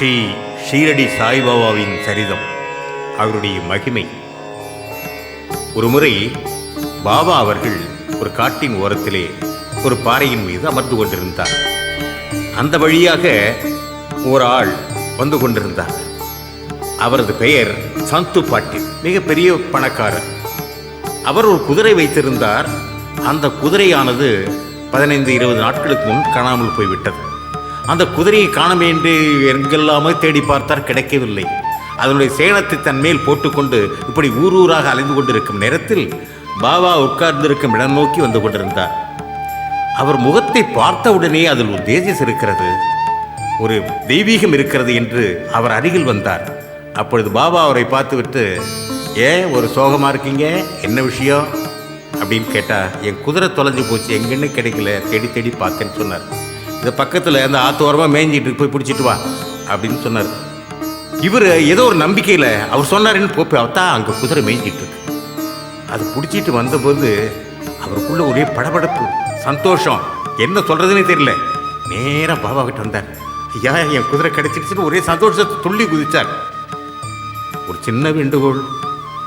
ஸ்ரீ ஷீரடி சாய்பாபாவின் சரிதம் அவருடைய மகிமை. ஒருமுறை பாபா அவர்கள் ஒரு காட்டின் ஓரத்திலே ஒரு பாறையின் மீது அமர்ந்து கொண்டிருந்தார். அந்த வழியாக ஒரு ஆள் வந்து கொண்டிருந்தார். அவரது பெயர் சந்து பாட்டில் மிகப்பெரிய பணக்காரர். அவர் ஒரு குதிரை வைத்திருந்தார். அந்த குதிரையானது பதினைந்து இருபது நாட்களுக்கு முன் காணாமல் போய்விட்டது. அந்த குதிரையை காணமே என்று எங்கெல்லாமோ தேடி பார்த்தார் கிடைக்கவில்லை. அதனுடைய சேணத்தை தன் மேல் போட்டுக்கொண்டு இப்படி ஊர் ஊராக அலைந்து கொண்டிருக்கும் நேரத்தில் பாபா உட்கார்ந்திருக்கும் இடம் நோக்கி வந்து கொண்டிருந்தார். அவர் முகத்தை பார்த்தவுடனே அதில் ஒரு தேஜஸ் இருக்கிறது ஒரு தெய்வீகம் இருக்கிறது என்று அவர் அருகில் வந்தார். அப்பொழுது பாபா அவரை பார்த்துவிட்டு ஏன் ஒரு சோகமாக இருக்கீங்க? என்ன விஷயம்? அப்படின்னு கேட்டால் என் குதிரை தொலைஞ்சு போச்சு. எங்கன்னு கிடைக்கல. தேடி தேடி பார்த்தேன்னு சொன்னார். இந்த பக்கத்தில் அந்த ஆத்தோரமாக மேய்ஞ்சிட்டு போய் பிடிச்சிட்டு வா அப்படின்னு சொன்னார். இவர் ஏதோ ஒரு நம்பிக்கையில் அவர் சொன்னாருன்னு போய் அவத்தா அங்கே குதிரை மேய்ஞ்சிட்டு இருக்கு. அது பிடிச்சிட்டு வந்தபோது அவருக்குள்ள ஒரே படபடப்பு சந்தோஷம். என்ன சொல்கிறதுனே தெரியல. நேராக பாபா கிட்ட வந்தார். ஐயா என் குதிரை கிடைச்சிடுச்சுன்னு ஒரே சந்தோஷத்தை துள்ளி குதிச்சார். ஒரு சின்ன வேண்டுகோள்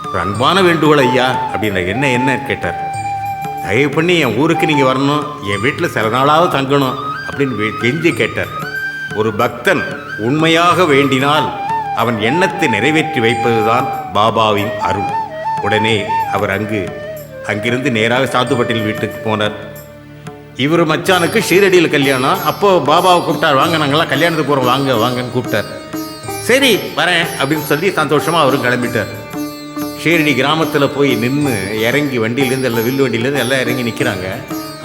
ஒரு அன்பான வேண்டுகோள் ஐயா அப்படின்னு என்ன என்ன கேட்டார். தயவு பண்ணி என் ஊருக்கு நீங்கள் வரணும். என் வீட்டில் சில நாளாவது தங்கணும். அப்படின்னு கெஞ்சி கேட்டார். ஒரு பக்தன் உண்மையாக வேண்டினால் அவன் எண்ணத்தை நிறைவேற்றி வைப்பதுதான் பாபாவின் அருள். உடனே அவர் அங்கு அங்கிருந்து நேராக சாத்துப்பட்டில் வீட்டுக்கு போனார். இவர் மச்சானுக்கு ஷீரடியில் கல்யாணம். அப்போ பாபாவை கூப்பிட்டார். வாங்க நாங்களாம் கல்யாணத்துக்கு போகிறோம் வாங்க வாங்கன்னு கூப்பிட்டார். சரி வரேன் அப்படின்னு சொல்லி சந்தோஷமாக அவரும் கிளம்பிட்டார். ஷீரடி கிராமத்தில் போய் நின்று இறங்கி வண்டியிலேருந்து எல்லாம் வில்லு வண்டியிலேருந்து எல்லாம் இறங்கி நிற்கிறாங்க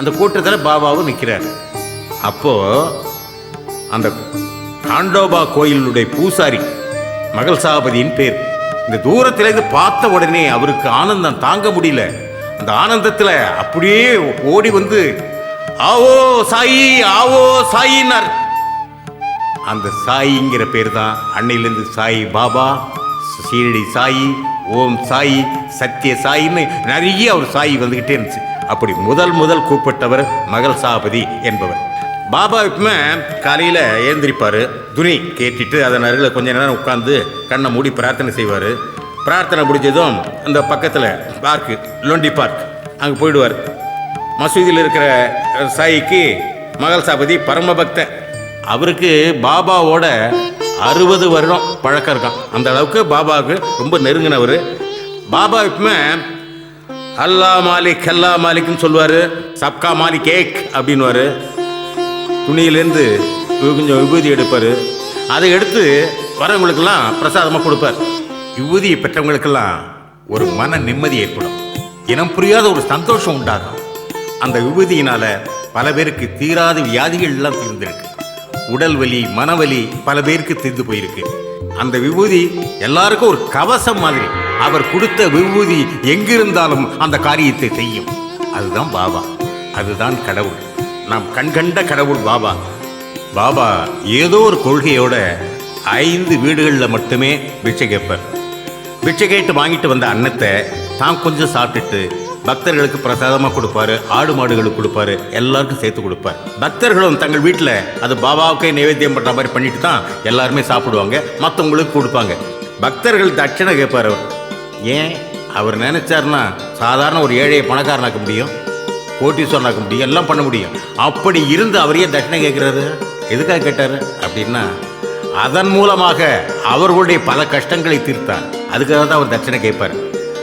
அந்த கூட்டத்தில் பாபாவும் நிற்கிறார் அப்போது அந்த காண்டோபா கோயிலுடைய பூசாரி மகள் சாபதியின் பேர். இந்த தூரத்திலிருந்து பார்த்த உடனே அவருக்கு ஆனந்தம் தாங்க முடியல. அந்த ஆனந்தத்தில் அப்படியே ஓடி வந்து ஆவோ சாயி ஆவோ சாயினார். அந்த சாயிங்கிற பேர் தான் அன்னையிலேருந்து சாய் பாபா ஷீரடி சாயி ஓம் சாயி சத்ய சாயின்னு நிறைய அவர் சாயி வந்துக்கிட்டே இருந்துச்சு. அப்படி முதல் முதல் கூப்பிட்டவர் மகள் சாபதி என்பவர். பாபா எப்பவுமே காலையில் எழுந்திரிப்பார் துணி கேட்டுட்டு அதன் அருகில் கொஞ்ச நேரம் உட்காந்து கண்ணை மூடி பிரார்த்தனை செய்வார். பிரார்த்தனை முடிஞ்சதும் அந்த பக்கத்தில் பார்க்கு லோண்டி பார்க் அங்கே போயிடுவார். மசூதியில் இருக்கிற சாயிக்கு மகள் சாபதி பரமபக்த அவருக்கு பாபாவோட அறுபது வருடம் பழக்கம் இருக்கான். அந்த அளவுக்கு பாபாவுக்கு ரொம்ப நெருங்கினவர். பாபா எப்பவுமே அல்லா மாலிக் அல்லா மாலிக்னு சொல்லுவார். சப்கா மாலிக் ஏக் அப்படின்வாரு துணியிலேருந்து கொஞ்சம் விபூதி எடுப்பார். அதை எடுத்து வரவங்களுக்கெல்லாம் பிரசாதமாக கொடுப்பார். விபூதியை பெற்றவங்களுக்கெல்லாம் ஒரு மன நிம்மதி ஏற்படும். இனம் புரியாத ஒரு சந்தோஷம் உண்டாகும். அந்த விபூதியினால பல பேருக்கு தீராத வியாதிகள் எல்லாம் தீர்ந்திருக்கு. உடல் வலி மனவலி பல பேருக்கு தீர்ந்து போயிருக்கு. அந்த விபூதி எல்லாருக்கும் ஒரு கவசம் மாதிரி. அவர் கொடுத்த விபூதி எங்கிருந்தாலும் அந்த காரியத்தை செய்யும். அதுதான் பாபா. அதுதான் கடவுள். நாம் கண்கண்ட கடவுள் பாபா. பாபா ஏதோ ஒரு கொள்கையோட ஐந்து வீடுகளில் மட்டுமே பிச்சை கேட்பார். பிச்சை கேட்டு வாங்கிட்டு வந்த அன்னத்தை தான் கொஞ்சம் சாப்பிட்டுட்டு பக்தர்களுக்கு பிரசாதமாக கொடுப்பாரு ஆடு மாடுகளுக்கு கொடுப்பாரு எல்லாருக்கும் சேர்த்து கொடுப்பார். பக்தர்களும் தங்கள் வீட்டில் அது பாபாவுக்கே நைவேத்தியம் பண்ணுற மாதிரி பண்ணிட்டு தான் எல்லாருமே சாப்பிடுவாங்க மற்றவங்களுக்கு கொடுப்பாங்க. பக்தர்கள் தட்சணை கேட்பார் அவர். ஏன்? அவர் நினைச்சாருன்னா சாதாரண ஒரு ஏழையை பணக்காரனாக்க முடியும்? கோட்டீஸ்வரனாக்க முடியும் எல்லாம் பண்ண முடியும். அப்படி இருந்து அவரையே தட்சணை கேட்குறாரு. எதுக்காக கேட்டாரு? அப்படின்னா அதன் மூலமாக அவர்களுடைய பல கஷ்டங்களை தீர்த்தார். அதுக்காக தான் அவர் தட்சணை கேட்பார்.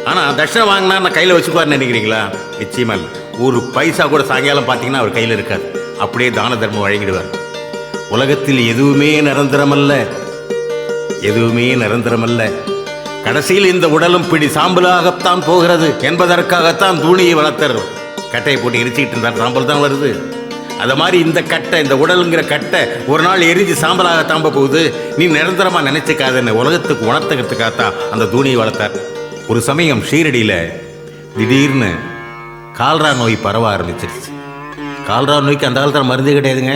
ஆனால் தட்சணை வாங்கினா நான் கையில் வச்சுக்குவார்னு நினைக்கிறீங்களா? நிச்சயமா இல்லை. ஒரு பைசா கூட சாயங்காலம் பார்த்தீங்கன்னா அவர் கையில் இருக்காது. அப்படியே தான தர்மம் வழங்கிடுவார். உலகத்தில் எதுவுமே நிரந்தரமல்ல. எதுவுமே நிரந்தரமல்ல. கடைசியில் இந்த உடலும் பிடி சாம்பலாகத்தான் போகிறது என்பதற்காகத்தான் தூணியை வளர்த்தர் கட்டையை போட்டு எரிச்சிக்கிட்டு இருந்தார் சாம்பல் தான் வருது. அதை மாதிரி இந்த கட்டை இந்த உடலுங்கிற கட்டை ஒரு நாள் எரிஞ்சு சாம்பலாக தாம்ப போகுது. நீ நிரந்தரமாக நினைச்சுக்காதன்னு உலகத்துக்கு உணர்த்துக்கிறதுக்காகத்தான் அந்த தூணியை வளர்த்தார். ஒரு சமயம் ஷீரடியில் திடீர்னு கால்ரா நோய் பரவ ஆரம்பிச்சிருச்சு. கால்ரா நோய்க்கு அந்த காலத்தில் மருந்தே கிடையாதுங்க.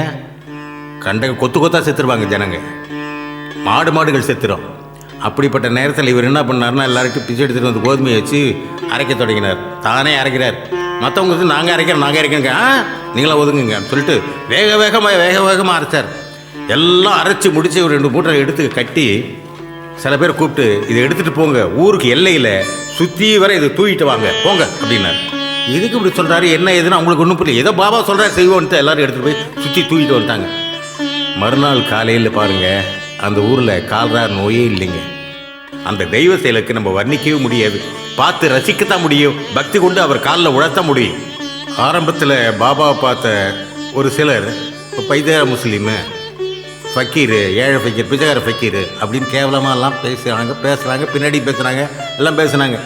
கண்ட கொத்து கொத்தா செத்துருவாங்க ஜனங்க. மாடு மாடுகள் செத்துரும். அப்படிப்பட்ட நேரத்தில் இவர் என்ன பண்ணார்னா எல்லாருக்கும் பிச்சை எடுத்துகிட்டு வந்து கோதுமையை வச்சு அரைக்க தொடங்கினார். தானே அரைக்கிறார். மற்றவங்களுக்கு நாங்கள் அரைக்கிறோம் நாங்கள் அரைக்கிறோங்க ஆ? நீங்களா ஒதுங்குங்க. சொல்லிட்டு வேக வேகமாக வேக வேகமாக அரைச்சார். எல்லாம் அரைச்சி முடித்து ஒரு ரெண்டு மூட்டை எடுத்து கட்டி சில பேர் கூப்பிட்டு இதை எடுத்துகிட்டு போங்க. ஊருக்கு எல்லையில் சுற்றி வர இதை தூக்கிட்டு வாங்க. போங்க அப்படின்னாரு. எதுக்கு இப்படி சொல்கிறாரு என்ன ஏதுன்னு அவங்களுக்கு ஒன்றும் புரியல. ஏதோ பாபா சொல்றாரு செய்வோன்ட்டு எல்லாரும் எடுத்துகிட்டு போய் சுற்றி தூக்கிட்டு வந்துட்டாங்க. மறுநாள் காலையில் பாருங்க அந்த ஊரில் கால்ரா நோயே இல்லைங்க. அந்த தெய்வ செயலுக்கு நம்ம வர்ணிக்கவே முடியாது. பார்த்து ரசிக்கத்தான் முடியும். பக்தி கொண்டு அவர் காலில் உழத்த முடியும். ஆரம்பத்தில் பாபாவை பார்த்த ஒரு சிலர் இப்போ பைதா முஸ்லீமு ஃபக்கீரு ஏழை ஃபக்கீர் பிச்சைக்கார ஃபக்கீர் அப்படின்னு கேவலமாகலாம் எல்லாம் பேசுகிறாங்க பேசுகிறாங்க பின்னாடி பேசுகிறாங்க எல்லாம் பேசுனாங்க.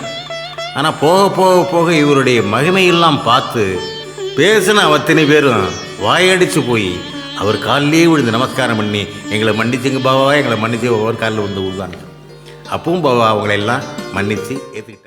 ஆனால் போக போக போக இவருடைய மகிமையெல்லாம் பார்த்து பேசின அத்தனை பேரும் வாயடிச்சு போய் அவர் காலிலேயே விழுந்து நமஸ்காரம் பண்ணி எங்களை மன்னிச்சுங்க பாபாவா எங்களை மன்னிச்சு ஒவ்வொரு காலில் விழுந்து விழுந்தாங்க அப்பவும் அவங்களெல்லாம் மன்னித்து ஏற்றுக்கிட்டு